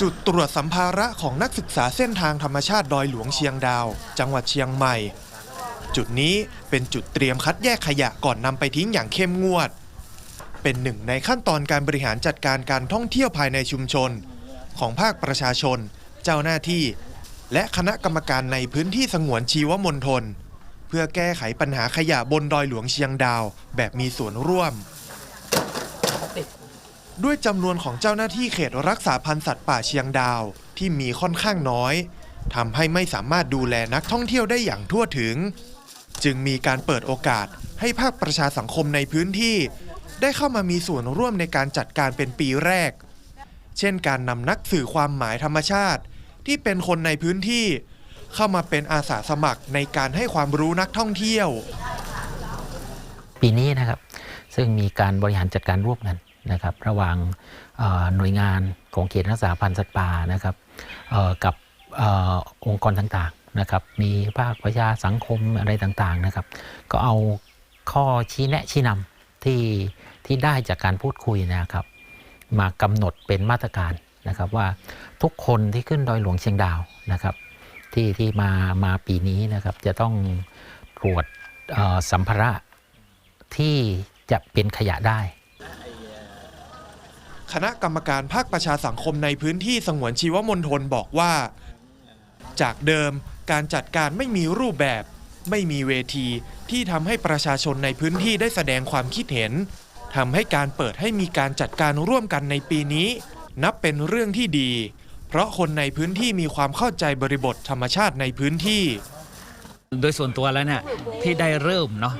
จุดตรวจสัมภาระของนักศึกษาเส้นทางธรรมชาติดอยหลวงเชียงดาว จังหวัดเชียงใหม่ จุดนี้เป็นจุดเตรียมคัดแยกขยะก่อนนำไปทิ้งอย่างเข้มงวด เป็นหนึ่งในขั้นตอนการบริหารจัดการการท่องเที่ยวภายในชุมชน ของภาคประชาชน เจ้าหน้าที่ และคณะกรรมการในพื้นที่สงวนชีวมณฑลเพื่อแก้ไขปัญหาขยะบนดอยหลวงเชียงดาว แบบมีส่วนร่วม ด้วยจำนวนของเจ้าหน้าที่เขตรักษาพันธุ์สัตว์ป่าเชียงดาวที่มีค่อนข้างน้อยทำให้ไม่สามารถดูแลนักท่องเที่ยวได้อย่างทั่วถึง จึงมีการเปิดโอกาสให้ภาคประชาสังคมในพื้นที่ ได้เข้ามามีส่วนร่วมในการจัดการเป็นปีแรก เช่นการนำนักสื่อความหมายธรรมชาติ ที่เป็นคนในพื้นที่ เข้ามาเป็นอาสาสมัครในการให้ความรู้นักท่องเที่ยว ปีนี้นะครับ ซึ่งมีการบริหารจัดการร่วมกัน นะครับระหว่างหน่วยงานของเขตรักษาพันธุ์สัตว์ป่านะครับกับอองค์กรต่างๆนะครับมีภาคประชาสังคมอะไรต่างๆนะครับ ก็เอาข้อชี้แนะชี้นำที่ที่ได้จากการพูดคุยนะครับมากำหนดเป็นมาตรการนะครับว่าทุกคนที่ขึ้นดอยหลวงเชียงดาวนะครับที่ที่มามาปีนี้นะครับจะต้องตรวจสัมภาระที่จะเป็นขยะได้ คณะกรรมการภาคประชาสังคมในพื้นที่สงวนชีวมณฑลบอกว่า จากเดิมการจัดการไม่มีรูปแบบ ไม่มีเวทีที่ทำให้ประชาชนในพื้นที่ได้แสดงความคิดเห็นทำให้การเปิดให้มีการจัดการร่วมกันในปีนี้ นับเป็นเรื่องที่ดี เพราะคนในพื้นที่มีความเข้าใจบริบทธรรมชาติในพื้นที่ โดยส่วนตัวแล้วเนี่ยที่ได้เริ่มเนาะ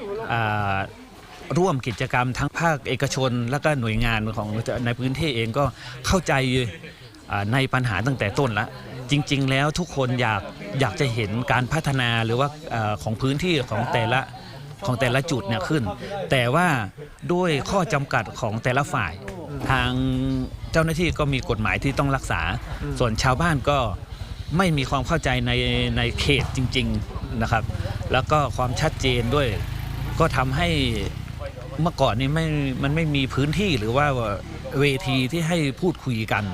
ร่วมกิจกรรมทั้งภาคเอกชน และก็หน่วยงานของในพื้นที่เองก็เข้าใจในปัญหาตั้งแต่ต้นแล้วจริง ๆ แล้วทุกคนอยากอยากจะเห็นการพัฒนาหรือว่าอาของพื้นที่ของแต่ละของแต่ละจุดเนี่ยขึ้น แต่ว่าด้วยข้อจำกัดของแต่ละฝ่ายทางเจ้าหน้าที่ก็มีกฎหมายที่ต้องรักษา ส่วนชาวบ้านก็ไม่มีความเข้าใจในในเขตจริง ๆนะครับ แล้วก็ความชัดเจนด้วยก็ทำให้ เมื่อก่อนนี้ไม่มันไม่มีพื้นที่หรือว่าเวทีที่ให้พูดคุยกัน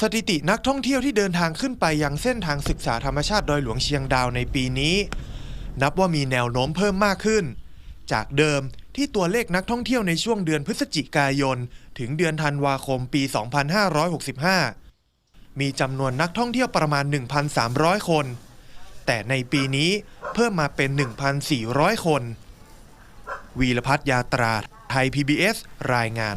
สถิตินักท่องเที่ยวที่เดินทางขึ้นไปยังเส้นทางศึกษาธรรมชาติดอยหลวงเชียงดาวในปีนี้ นับว่ามีแนวโน้มเพิ่มมากขึ้น จากเดิมที่ตัวเลขนักท่องเที่ยวในช่วงเดือนพฤศจิกายน ถึงเดือนธันวาคมปี 2565 มีจำนวนนักท่องเที่ยวประมาณ 1,300 คน แต่ในปีนี้เพิ่มมาเป็น 1,400 คน วีรพัฒน์ยาตรา ไทย PBS รายงาน